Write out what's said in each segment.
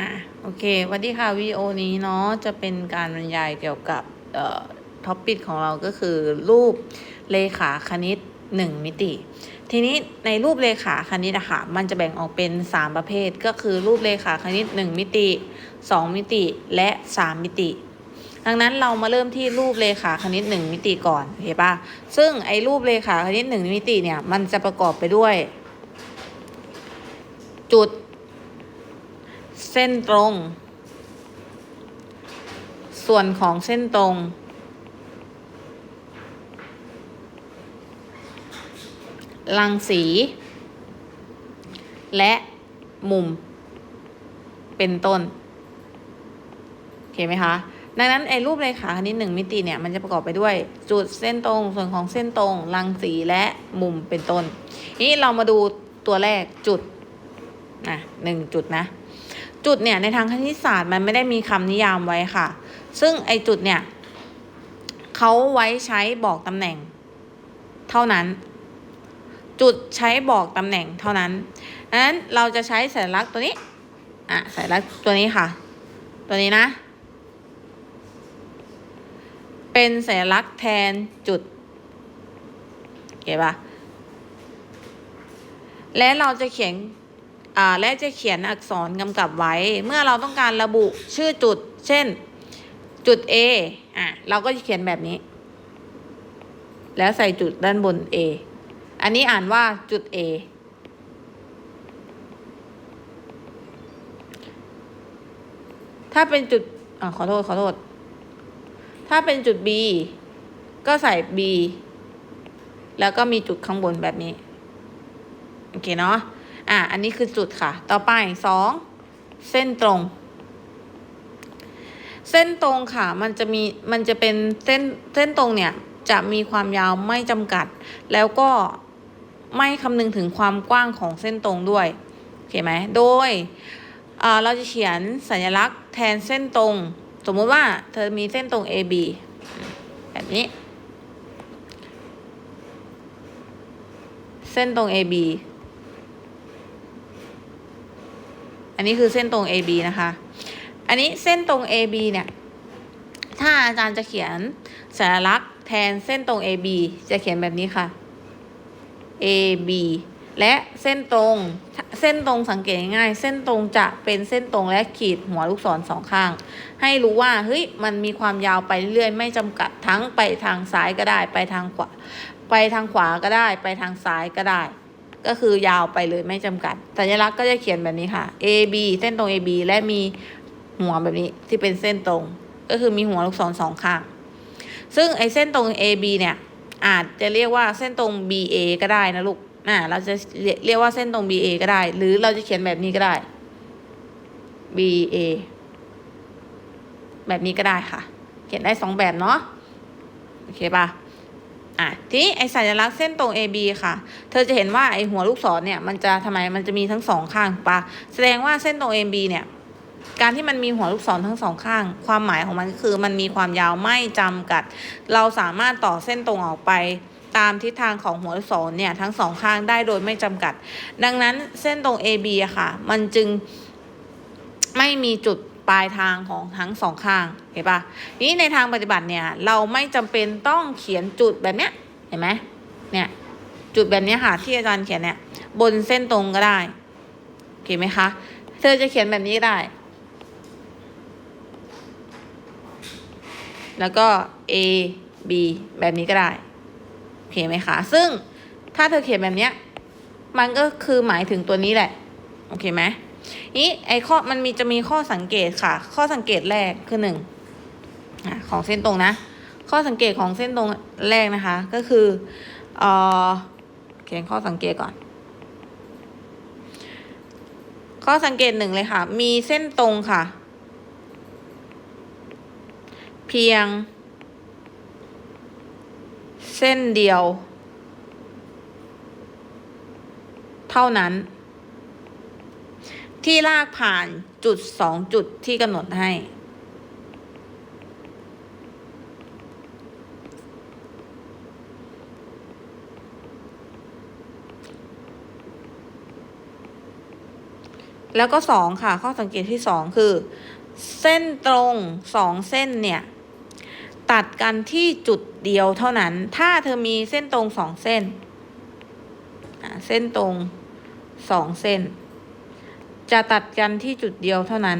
อะโอเคสวัสดีค่ะวิดีโอนี้เนาะจะเป็นการบรรยายเกี่ยวกับเอ่อท็อปปิกของเราก็คือรูปเลขาคณิต 1 มิติ ทีนี้ในรูปเลขาคณิตอะค่ะมันจะแบ่งออกเป็น 3 ประเภท ก็คือรูปเลขาคณิต 1 มิติ 2 มิติและ 3 มิติ ดังนั้นเรามาเริ่มที่รูปเลขาคณิต 1 มิติก่อนเห็นปะซึ่งไอ้รูปเลขาคณิต 1 มิติเนี่ยมันจะประกอบไปด้วย จุด ส้นตรง ส่วนของเส้นตรง รังสี และมุม เป็นต้นโอเคไหมคะ ดังนั้นไอ้รูปเลขาคณิตหนึ่งมิติเนี่ยมันจะประกอบไปด้วย จุดเส้นตรง ส่วนของเส้นตรง รังสีและมุมเป็นต้น นี้เรามาดูตัวแรกจุดนะหนึ่งจุดนะ จุดเนี่ยในทางคณิตศาสตร์มันไม่ได้มีคำนิยามไว้ค่ะ ซึ่งไอจุดเนี่ยเขาไว้ใช้บอกตำแหน่ง เท่านั้น จุดใช้บอกตำแหน่งเท่านั้นดังนั้นเราจะใช้สัญลักษณ์ตัวนี้อะสัญลักษณ์ตัวนี้ค่ะ ตัวนี้นะ เป็นสัญลักษณ์แทนจุดเก็บปะและเราจะเขียน และจะเขียนอักษรกำกับไว้ เมื่อเราต้องการระบุชื่อจุด เช่น จุด A อะเราก็จะเขียนแบบนี้ แล้วใส่จุดด้านบน A อันนี้อ่านว่าจุด A ถ้าเป็นจุดอ่าขอโทษ ขอโทษ ถ้าเป็นจุด B ก็ใส่ B แล้วก็มีจุดข้างบนแบบนี้ โอเคเนาะ อะอันนี้คือจุดค่ะ ต่อไปสองเส้นตรง เส้นตรงค่ะ มันจะมีมันจะเป็นเส้นเส้นตรงเนี่ยจะมีความยาวไม่จำกัด แล้วก็ไม่คำนึงถึงความกว้างของเส้นตรงด้วยโอเคไหมโดยเราจะเขียนสัญลักษณ์แทนเส้นตรง สมมุติว่าเธอมีเส้นตรง AB แบบนี้ เส้นตรง AB อันนี้คือเส้นตรง AB นะคะ อันนี้เส้นตรง AB เนี่ย ถ้าอาจารย์จะเขียนสัญลักษณ์แทนเส้นตรง AB จะเขียนแบบนี้ค่ะ AB และเส้นตรงเส้นตรงสังเกตง่าย เส้นตรงจะเป็นเส้นตรงและขีดหัวลูกศรสองข้าง ให้รู้ว่าเฮ้ยมันมีความยาวไปเรื่อยไม่จำกัดทั้งไปทางซ้ายก็ได้ ไปทางขวาไปทางขวาก็ได้ ไปทางซ้ายก็ได้ ก็คือยาวไปเลยไม่จำกัด สัญลักษณ์ก็จะเขียนแบบนี้ค่ะ AB เส้นตรง AB และมีหัวแบบนี้ที่เป็นเส้นตรง ก็คือมีหัวลูกศรสองข้าง ซึ่งไอเส้นตรง AB เนี่ย อาจจะเรียกว่าเส้นตรง BA ก็ได้นะลูกอ่าเราจะเรียกว่าเส้นตรง BA ก็ได้ หรือเราจะเขียนแบบนี้ก็ได้ BA แบบนี้ก็ได้ค่ะ เขียนได้สองแบบเนาะโอเคปะ อะทีนี้ไอสัญลักษณ์เส้นตรง AB ค่ะ เธอจะเห็นว่าไอหัวลูกศรเนี่ยมันจะทำไมมันจะมีทั้งสองข้างปะแสดงว่าเส้นตรง AB เนี่ยการที่มันมีหัวลูกศรทั้งสองข้าง ความหมายของมันก็คือมันมีความยาวไม่จำกัด เราสามารถต่อเส้นตรงออกไปตามทิศทางของหัวลูกศรเนี่ยทั้งสองข้างได้โดยไม่จำกัด ดังนั้นเส้นตรง AB อะค่ะ มันจึงไม่มีจุด ปลายทางของทั้งสองข้าง เห็นปะนี้ในทางปฏิบัติเนี่ย เราไม่จำเป็นต้องเขียนจุดแบบเนี้ย เห็นไหมเนี่ย จุดแบบนี้ค่ะที่อาจารย์เขียนเนี่ย บนเส้นตรงก็ได้โอเคไหมคะ เธอจะเขียนแบบนี้ได้ แล้วก็ A B แบบนี้ก็ได้โอเคไหมคะ ซึ่งถ้าเธอเขียนแบบเนี้ย มันก็คือหมายถึงตัวนี้แหละ โอเคไหม นี้ไอข้อมันมีจะมีข้อสังเกตค่ะ ข้อสังเกตแรกคือหนึ่งของเส้นตรงนะ ข้อสังเกตของเส้นตรงแรกนะคะ ก็คือเออเขียนข้อสังเกตก่อน ข้อสังเกตหนึ่งเลยค่ะ มีเส้นตรงค่ะ เพียง เส้นเดียว เท่านั้น ที่ลากผ่านจุดสองจุดที่กำหนดให้ แล้วก็สองค่ะ ข้อสังเกตที่สองคือ เส้นตรงสองเส้นเนี่ย ตัดกันที่จุดเดียวเท่านั้น ถ้าเธอมีเส้นตรงสองเส้น เส้นตรงสองเส้น จะตัดกันที่จุดเดียวเท่านั้น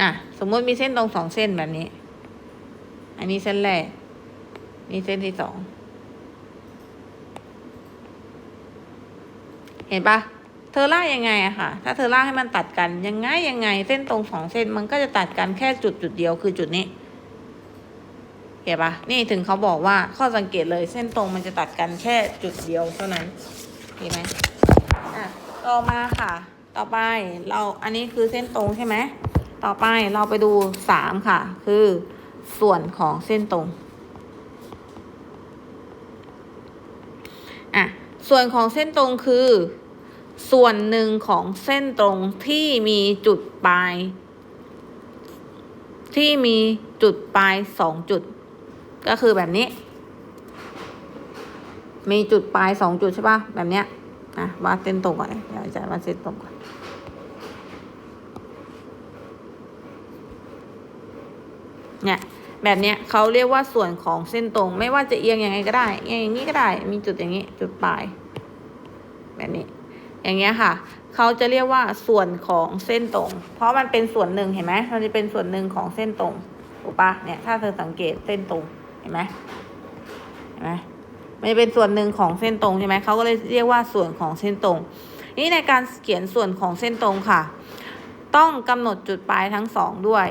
อะ สมมติมีเส้นตรงสองเส้นแบบนี้ อันนี้เส้นแรก นี่เส้นที่สอง เห็นปะเธอลากยังไงอะค่ะ ถ้าเธอลากให้มันตัดกัน ยังไงยังไง เส้นตรงสองเส้นมันก็จะตัดกันแค่จุดจุดเดียวคือจุดนี้ เห็นปะนี่ถึงเขาบอกว่าข้อสังเกตเลยเส้นตรงมันจะตัดกันแค่จุดเดียวเท่านั้นเห็นไหมอะต่อมาค่ะ ต่อไปเราอันนี้คือเส้นตรงใช่ไหมต่อไปเราไปดูสามค่ะ คือส่วนของเส้นตรงอะส่วนของเส้นตรงคือ ส่วนหนึ่งของเส้นตรงที่มีจุดปลาย ที่มีจุดปลายสองจุด ก็คือแบบนี้ มีจุดปลายสองจุดใช่ปะแบบเนี้ยอะวาดเส้นตรงก่อนเดี๋ยวอาจารย์วาดเส้นตรงก่อนเนี่ยแบบเนี้ยเขาเรียกว่าส่วนของเส้นตรง ไม่ว่าจะเอียงยังไงก็ได้เอียงอย่างนี้ก็ได้ มีจุดอย่างนี้ จุดปลาย แบบนี้ อย่างเงี้ยค่ะ เขาจะเรียกว่าส่วนของเส้นตรง เพราะมันเป็นส่วนหนึ่งเห็นไหมมันจะเป็นส่วนหนึ่งของเส้นตรงถูกปะเนี่ยถ้าเธอสังเกตเส้นตรง เห็นไหมเห็นไหมมันเป็นส่วนหนึ่งของเส้นตรงใช่ไหมเขาก็เลยเรียกว่าส่วนของเส้นตรง นี่ในการเขียนส่วนของเส้นตรงค่ะ ต้องกำหนดจุดปลายทั้งสองด้วย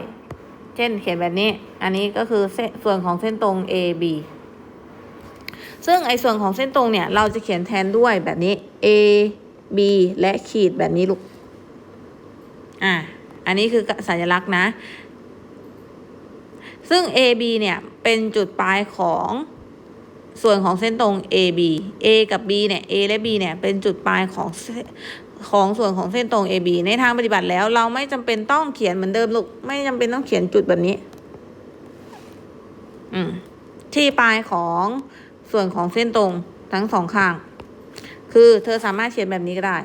เช่นเขียนแบบนี้ อันนี้ก็คือเส้นส่วนของเส้นตรง AB ซึ่งไอ้ส่วนของเส้นตรงเนี่ย เราจะเขียนแทนด้วยแบบนี้ A B และขีดแบบนี้ลูก อะ อันนี้คือสัญลักษณ์นะ ซึ่ง AB เนี่ยเป็นจุดปลายของส่วนของเส้นตรง AB A กับ B เนี่ย A และ B เนี่ยเป็นจุดปลายของของส่วนของเส้นตรง AB ในทางปฏิบัติแล้ว เราไม่จำเป็นต้องเขียนเหมือนเดิมลูกไม่จำเป็นต้องเขียนจุดแบบนี้ อืมที่ปลายของส่วนของเส้นตรงทั้งสองข้าง คือเธอสามารถเขียนแบบนี้ก็ได้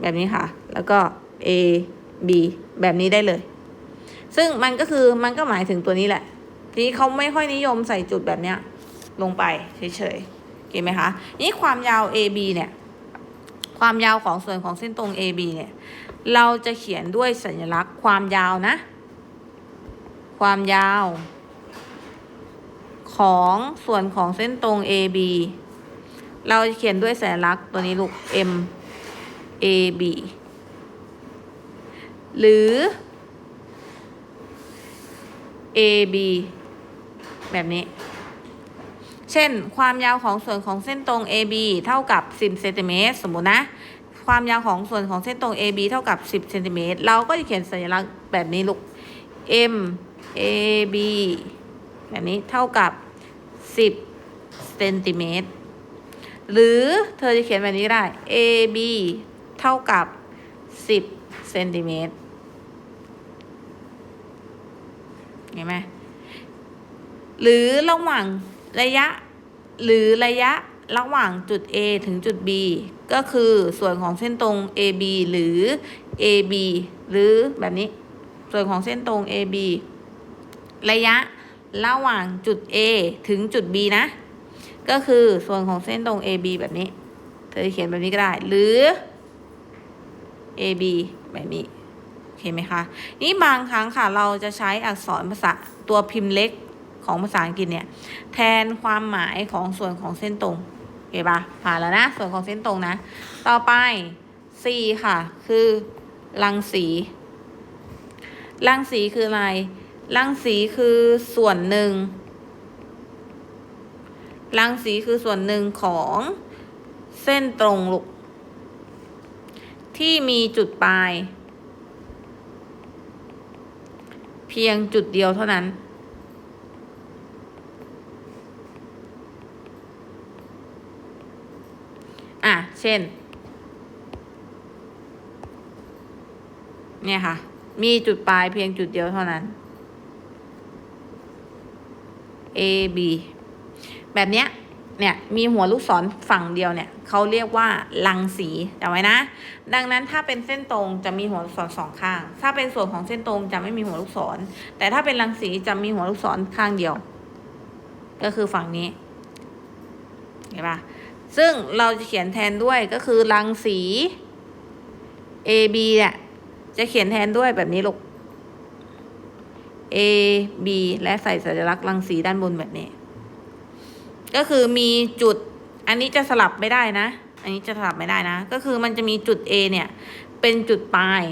แบบนี้ค่ะ แล้วก็ A B แบบนี้ได้เลย ซึ่งมันก็คือมันก็หมายถึงตัวนี้แหละทีนี้เขาไม่ค่อยนิยมใส่จุดแบบเนี้ยลงไปเฉยๆเห็นไหมคะนี่ความยาว AB เนี่ย ความยาวของส่วนของเส้นตรง AB เนี่ย เราจะเขียนด้วยสัญลักษณ์ความยาวนะ ความยาว ของส่วนของเส้นตรง AB เราจะเขียนด้วยสัญลักษณ์ตัวนี้ลูก M AB หรือ AB แบบนี้ เช่น ความยาวของส่วนของเส้นตรง AB เท่ากับ 10เซนติเมตรสมมุตินะ ความยาวของส่วนของเส้นตรง AB เท่ากับ 10เซนติเมตรเราก็จะเขียนสัญลักษณ์แบบนี้ลูก M AB แบบนี้เท่ากับ 10เซนติเมตรหรือเธอจะเขียนแบบนี้ได้ AB เท่ากับ 10เซนติเมตร เห็นไหมหรือระหว่างระยะ หรือระยะระหว่างจุด A ถึงจุด B ก็คือส่วนของเส้นตรง AB หรือ AB หรือแบบนี้ ส่วนของเส้นตรง AB ระยะระหว่างจุด A ถึงจุด B นะ ก็คือส่วนของเส้นตรง AB แบบนี้ เธอเขียนแบบนี้ก็ได้ หรือ AB แบบนี้ เคไหมคะ นี่บางครั้งค่ะเราจะใช้อักษรภาษาตัวพิมพ์เล็กของภาษาอังกฤษเนี่ย แทนความหมายของส่วนของเส้นตรงโอเคปะผ่านแล้วนะ ส่วนของเส้นตรงนะ ต่อไป C ค่ะ คือรังสี รังสีคืออะไร รังสีคือส่วนหนึ่ง รังสีคือส่วนหนึ่งของเส้นตรงลูกที่มีจุดปลาย เพียงจุดเดียวเท่านั้น อะ เช่น เนี่ยค่ะ มีจุดปลายเพียงจุดเดียวเท่านั้น A B แบบเนี้ย เนี่ยมีหัวลูกศรฝั่งเดียวเนี่ยเขาเรียกว่ารังสีจำไว้นะ ดังนั้นถ้าเป็นเส้นตรงจะมีหัวลูกศรสองข้าง ถ้าเป็นส่วนของเส้นตรงจะไม่มีหัวลูกศร แต่ถ้าเป็นรังสีจะมีหัวลูกศรข้างเดียว ก็คือฝั่งนี้เห็นปะซึ่งเราจะเขียนแทนด้วยก็คือรังสี A B เนี่ยจะเขียนแทนด้วยแบบนี้ลูก A B และใส่สัญลักษณ์รังสีด้านบนแบบนี้ ก็คือมีจุดอันนี้จะสลับไม่ได้นะ อันนี้จะสลับไม่ได้นะ ก็คือมันจะมีจุด A เนี่ย เป็นจุดปลาย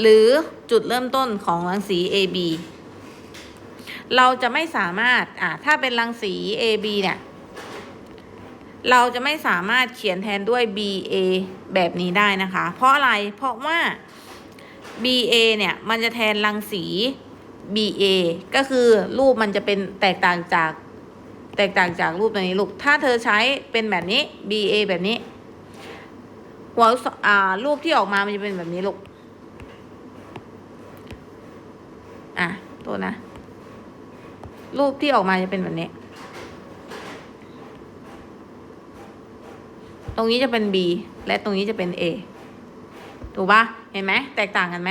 หรือจุดเริ่มต้นของรังสี AB เราจะไม่สามารถ อ่าถ้าเป็นรังสี AB เนี่ย เราจะไม่สามารถเขียนแทนด้วย BA แบบนี้ได้นะคะ เพราะอะไร เพราะว่า BA เนี่ย มันจะแทนรังสี BA ก็คือรูปมันจะเป็นแตกต่างจากแตกต่างจากรูปตัวนี้ลูก ถ้าเธอใช้เป็นแบบนี้ BA แบบนี้ หัวอ่ารูปที่ออกมามันจะเป็นแบบนี้ลูก อะตัวนะ รูปที่ออกมาจะเป็นแบบนี้ ตรงนี้จะเป็น B และตรงนี้จะเป็น A ถูกปะเห็นไหมแตกต่างกันไหม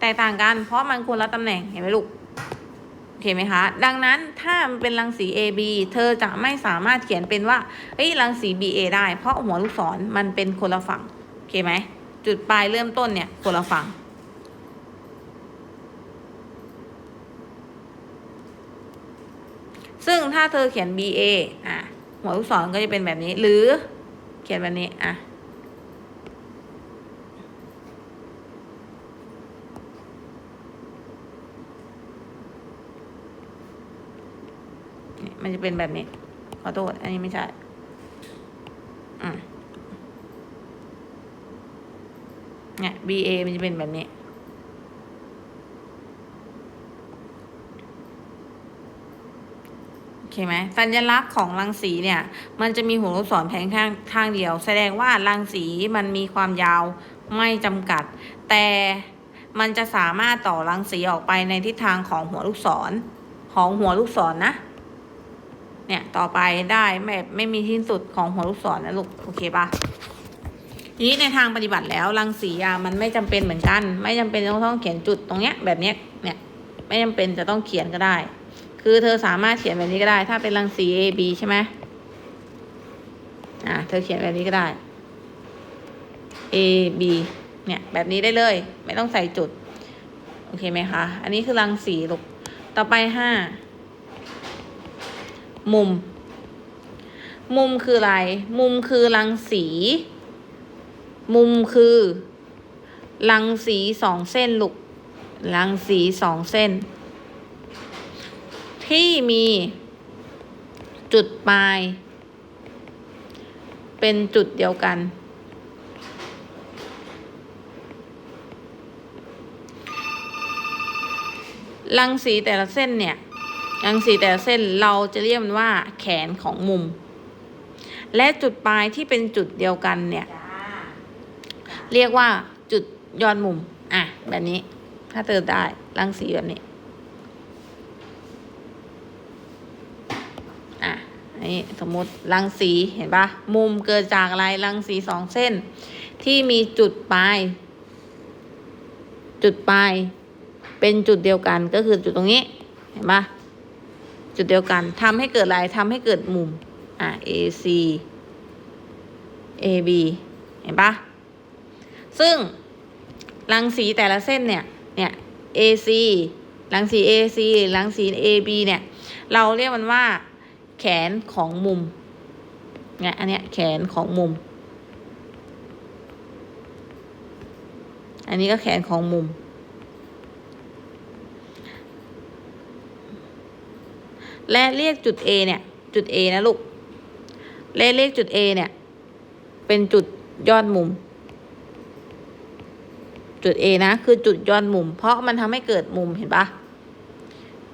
แตกต่างกัน เพราะมันคนละตำแหน่งเห็นไหมลูกโอเคไหมคะ ดังนั้นถ้ามันเป็นรังสี AB เธอจะไม่สามารถเขียนเป็นว่าเอ้ยรังสี BA ได้ เพราะหัวลูกศรมันเป็นคนละฝั่งโอเคไหมจุดปลายเริ่มต้นเนี่ยคนละฝั่งซึ่งถ้าเธอเขียน BA อะ หัวลูกศรก็จะเป็นแบบนี้ หรือเขียนแบบนี้ อะ เนี่ย มันจะเป็นแบบนี้ ขอโทษ อันนี้ไม่ใช่อืมเนี่ย BA มันจะเป็นแบบนี้ โอเคไหมสัญลักษณ์ของรังสีเนี่ย มันจะมีหัวลูกศรแผงข้างข้างเดียว แสดงว่ารังสีมันมีความยาวไม่จำกัด แต่มันจะสามารถต่อรังสีออกไปในทิศทางของหัวลูกศร ของหัวลูกศรนะ เนี่ยต่อไปได้แบบไม่มีที่สุดของหัวลูกศรนะลูกโอเคปะนี้ในทางปฏิบัติแล้วรังสีอะมันไม่จำเป็นเหมือนกัน ไม่จำเป็นต้องต้องเขียนจุดตรงเนี้ยแบบเนี้ยเนี่ยไม่จำเป็นจะต้องเขียนก็ได้ คือเธอสามารถเขียนแบบนี้ก็ได้ ถ้าเป็นรังสี A B ใช่ไหมอ่าเธอเขียนแบบนี้ก็ได้ A B เนี่ยแบบนี้ได้เลย ไม่ต้องใส่จุด โอเคไหมคะ อันนี้คือรังสีลูกต่อไปห้า มุม มุมคืออะไร มุมคือรังสี มุมคือ รังสีสองเส้นลูกรังสีสองเส้น ที่มีจุดปลาย เป็นจุดเดียวกัน รังสีแต่ละเส้นเนี่ย รังสีแต่ละเส้นเราจะเรียกมันว่าแขนของมุม และจุดปลายที่เป็นจุดเดียวกันเนี่ย เรียกว่าจุดยอดมุม อะ แบบนี้ ถ้าเติมได้รังสีแบบนี้ อะนนี้สมมติรังสีเห็นปะมุมเกิดจากอะไรรังสีสองเส้น ที่มีจุดปลาย จุดปลาย เป็นจุดเดียวกันก็คือจุดตรงนี้ เห็นปะ จุดเดียวกันทำให้เกิดอะไรทำให้เกิดมุมอะ AC AB เห็นปะซึ่งรังสีแต่ละเส้นเนี่ย เนี่ย AC รังสี AC รังสี AB เนี่ย เราเรียกมันว่า แขนของมุม เนี่ยอันเนี้ยแขนของมุม อันนี้ก็แขนของมุม และเรียกจุด A เนี่ย จุด A นะลูกและเรียกจุด A เนี่ย เป็นจุดยอดมุม จุด A นะ คือจุดยอดมุม เพราะมันทำให้เกิดมุมเห็นปะ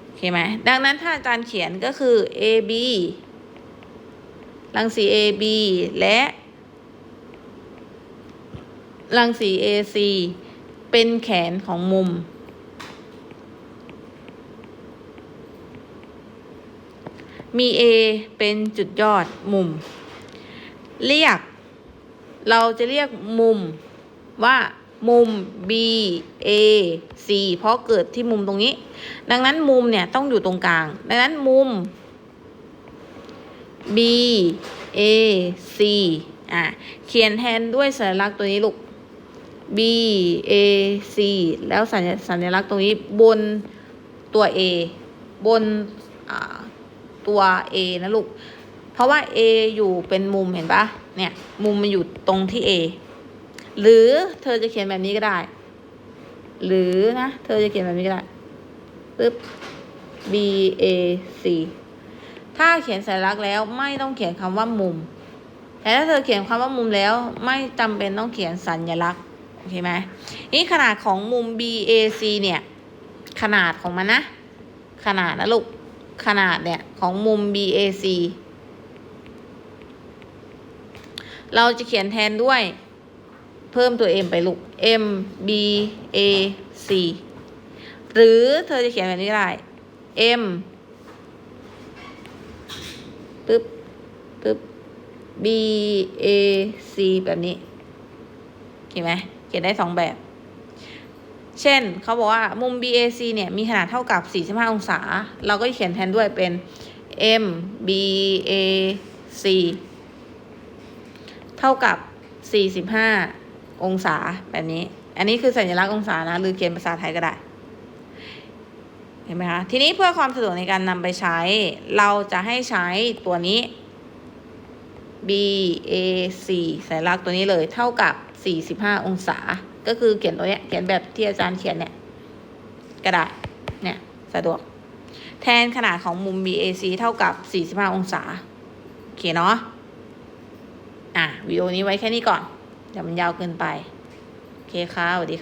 โอเคไหมดังนั้นถ้าอาจารย์เขียนก็คือ AB รังสี AB และ รังสี AC เป็นแขนของมุม มี A เป็นจุดยอดมุม เรียก เราจะเรียกมุมว่ามุม B A C เพราะเกิดที่มุมตรงนี้ ดังนั้นมุมเนี่ยต้องอยู่ตรงกลาง ดังนั้นมุม B A C อะ เขียนแทนด้วยสัญลักษณ์ตัวนี้ลูก B A C แล้วสัญสัญลักษณ์ตรงนี้บนตัว A บนอ่า ตัว A นะลูก เพราะว่า A อยู่เป็นมุมเห็นปะเนี่ย มุมมันอยู่ตรงที่ A หรือเธอจะเขียนแบบนี้ก็ได้ หรือนะ เธอจะเขียนแบบนี้ก็ได้ปึ๊บ B A C ถ้าเขียนสัญลักษณ์แล้วไม่ต้องเขียนคำว่ามุม แต่ถ้าเธอเขียนคำว่ามุมแล้วไม่จำเป็นต้องเขียนสัญลักษณ์โอเคไหมนี่ขนาดของมุม BAC เนี่ย ขนาดของมันนะ ขนาดนะลูก ขนาดเนี่ยของมุม BAC เราจะเขียนแทนด้วยเพิ่มตัว m ไปลูก m b a c หรือเธอจะเขียนแบบนี้ก็ได้ m ปึ๊บปึ๊บ b a c แบบนี้เห็นไหม เขียนได้สองแบบ เช่นเขาบอกว่ามุม BAC เนี่ยมีขนาดเท่ากับ 45 องศา เราก็เขียนแทนด้วยเป็น M BAC เท่ากับ 45 องศาแบบนี้ อันนี้คือสัญลักษณ์องศานะ หรือเขียนภาษาไทยก็ได้ เห็นไหมคะ ทีนี้เพื่อความสะดวกในการนำไปใช้ เราจะให้ใช้ตัวนี้ BAC สัญลักษณ์ตัวนี้เลยเท่ากับ 45 องศา ก็คือเขียนตัวเนี้ยเขียนแบบที่อาจารย์เขียนเนี่ยกระดาษเนี่ยสะดวก แทนขนาดของมุม BAC เท่ากับ 45 องศาโอเคเนาะอะวิดีโอนี้ไว้แค่นี้ก่อนเดี๋ยวมันยาวเกินไป โอเคค่ะสวัสดีค่ะ